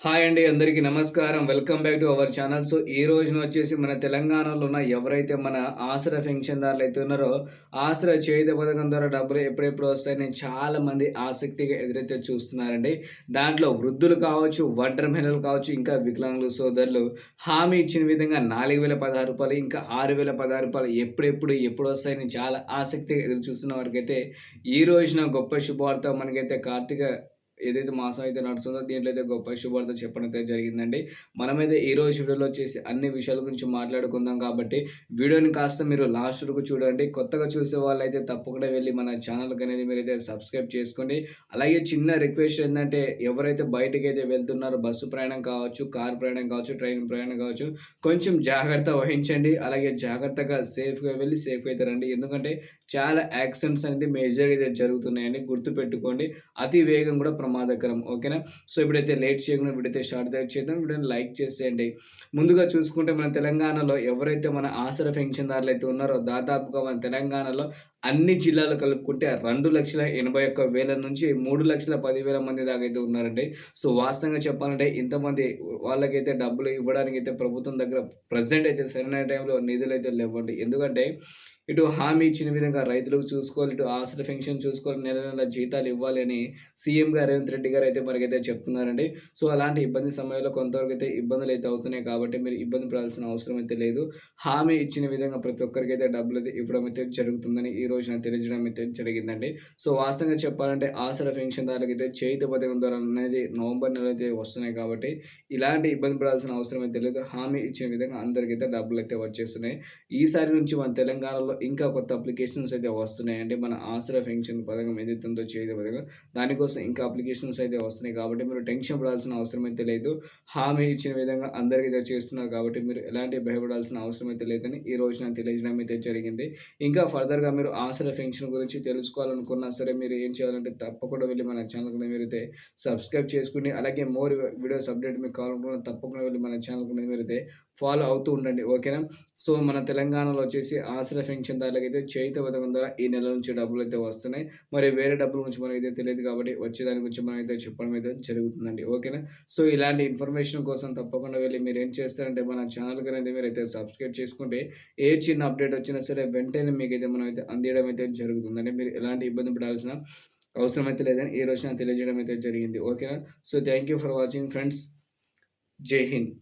Hi అండి అందరికీ నమస్కారం. Welcome back to our channel. So ఈ రోజున వచ్చేసి మన తెలంగాణలో ఉన్న ఎవరైతే మన ఆసరా పెన్షన్దారులు అయితే ఉన్నారో ఆసరా చేయుత పథకం ద్వారా డబ్బులు ఎప్పుడెప్పుడు వస్తాయని చాలా మంది ఆసక్తిగా ఎదురైతే చూస్తున్నారండి. దాంట్లో వృద్ధులు కావచ్చు వడ్ర మహిళలు కావచ్చు ఇంకా వికలాంగులు సోదరులు హామీ ఇచ్చిన విధంగా నాలుగు వేల పదహారు రూపాయలు ఇంకా ఆరు వేల పదహారు రూపాయలు ఎప్పుడెప్పుడు ఎప్పుడు వస్తాయని చాలా ఆసక్తిగా ఎదురు చూస్తున్న వారికైతే ఈ రోజున గొప్ప శుభవార్త మనకైతే కార్తీక ఏదైతే మాసం అయితే నడుస్తుందో దీంట్లో అయితే గొప్ప శుభార్త చెప్పడం అయితే జరిగిందండి. మనమైతే ఈ రోజు వీడియోలో చేసి అన్ని విషయాల గురించి మాట్లాడుకుందాం కాబట్టి వీడియోని కాస్త మీరు లాస్ట్ వరకు చూడండి. కొత్తగా చూసే వాళ్ళైతే తప్పకుండా వెళ్ళి మన ఛానల్కి అనేది మీరైతే సబ్స్క్రైబ్ చేసుకోండి. అలాగే చిన్న రిక్వెస్ట్ ఏంటంటే ఎవరైతే బయటకి అయితే వెళ్తున్నారో బస్సు ప్రయాణం కావచ్చు కార్ ప్రయాణం కావచ్చు ట్రైన్ ప్రయాణం కావచ్చు కొంచెం జాగ్రత్త వహించండి. అలాగే జాగ్రత్తగా సేఫ్గా వెళ్ళి సేఫ్గా అయితే రండి. ఎందుకంటే చాలా యాక్సిడెంట్స్ అనేది మేజర్గా అయితే జరుగుతున్నాయండి. గుర్తుపెట్టుకోండి. అతి వేగం కూడా ప్రమాదకరం ఓకేనా? సో ఇప్పుడైతే లేట్ చేయకుండా వీడైతే స్టార్ట్ చేద్దాం. వీడియోని లైక్ చేసేయండి. ముందుగా చూసుకుంటే మన తెలంగాణలో ఎవరైతే మన ఆసర పెన్షన్దారులు అయితే ఉన్నారో దాదాపుగా మన తెలంగాణలో అన్ని జిల్లాలు కలుపుకుంటే రెండు లక్షల ఎనభై ఒక్క వేల నుంచి మూడు లక్షల పదివేల మంది దాకా అయితే ఉన్నారండి. సో వాస్తవంగా చెప్పాలంటే ఇంతమంది వాళ్ళకైతే డబ్బులు ఇవ్వడానికి అయితే ప్రభుత్వం దగ్గర ప్రజెంట్ అయితే సరైన టైంలో నిధులు అయితే లేవండి. ఎందుకంటే ఇటు హామీ ఇచ్చిన విధంగా రైతులకు చూసుకోవాలి ఇటు ఆశ్ర పెన్షన్ చూసుకోవాలి నెల నెల జీతాలు ఇవ్వాలి అని సీఎం గారు రేవంత్ రెడ్డి గారు అయితే మనకైతే చెప్తున్నారండి. సో అలాంటి ఇబ్బంది సమయంలో కొంతవరకు అయితే ఇబ్బందులు అయితే అవుతున్నాయి కాబట్టి మీరు ఇబ్బంది పడాల్సిన అవసరం అయితే లేదు. హామీ ఇచ్చిన విధంగా ప్రతి ఒక్కరికి అయితే డబ్బులు అయితే ఇవ్వడం అయితే జరుగుతుందని ఈ రోజున తెలియజేయడం అయితే జరిగిందండి. సో వాస్తవంగా చెప్పాలంటే ఆసరా పెన్షన్దారులకు అయితే చేతి పథకం ద్వారా అనేది నవంబర్ నెల అయితే వస్తున్నాయి కాబట్టి ఇలాంటి ఇబ్బంది పడాల్సిన అవసరం అయితే లేదు. హామీ ఇచ్చిన విధంగా అందరికైతే డబ్బులు అయితే వచ్చేస్తున్నాయి. ఈసారి నుంచి మన తెలంగాణలో ఇంకా కొత్త అప్లికేషన్స్ అయితే వస్తున్నాయండి మన ఆసరా పెన్షన్ పథకం ఏదైతే ఉందో చేయదు పథకం దానికోసం ఇంకా అప్లికేషన్స్ అయితే వస్తున్నాయి. కాబట్టి మీరు టెన్షన్ పడాల్సిన అవసరం అయితే లేదు. హామీ ఇచ్చిన విధంగా అందరికీ చేస్తున్నారు. కాబట్టి మీరు ఎలాంటి భయపడాల్సిన అవసరం అయితే లేదని ఈ రోజున తెలియజడం తెలియజేయడం అయితే జరిగింది. ఇంకా ఫర్దర్గా మీరు ఆసరా పెన్షన్ గురించి తెలుసుకోవాలనుకున్నా సరే మీరు ఏం చేయాలంటే తప్పకుండా వెళ్ళి మన ఛానల్కి మీరు అయితే సబ్స్క్రైబ్ చేసుకుని అలాగే మోర్ వీడియోస్ అప్డేట్ మీకు కావాలనుకున్నా తప్పకుండా వెళ్ళి మన ఛానల్కి మీరు అయితే ఫాలో అవుతూ ఉండండి ఓకేనా? సో మన తెలంగాణలో వచ్చేసి ఆశ్రయ పెన్షన్దారులకు అయితే చేయిత పథకం ద్వారా ఈ నెల నుంచి డబ్బులు అయితే వస్తున్నాయి. మరి వేరే డబ్బుల గురించి మనకైతే తెలియదు కాబట్టి వచ్చేదాని గురించి మనం అయితే చెప్పడం అయితే జరుగుతుందండి ఓకేనా? సో ఇలాంటి ఇన్ఫర్మేషన్ కోసం తప్పకుండా వెళ్ళి మీరు ఏం చేస్తారంటే మన ఛానల్ అనేది మీరు అయితే సబ్స్క్రైబ్ చేసుకుంటే ఏ చిన్న అప్డేట్ వచ్చినా సరే వెంటనే మీకైతే మనం అయితే అందియడం అయితే జరుగుతుందండి. మీరు ఎలాంటి ఇబ్బంది పడాల్సిన అవసరం అయితే లేదని ఈ రోజున తెలియజేయడం అయితే జరిగింది ఓకేనా? So thank you for watching friends. జై హింద్.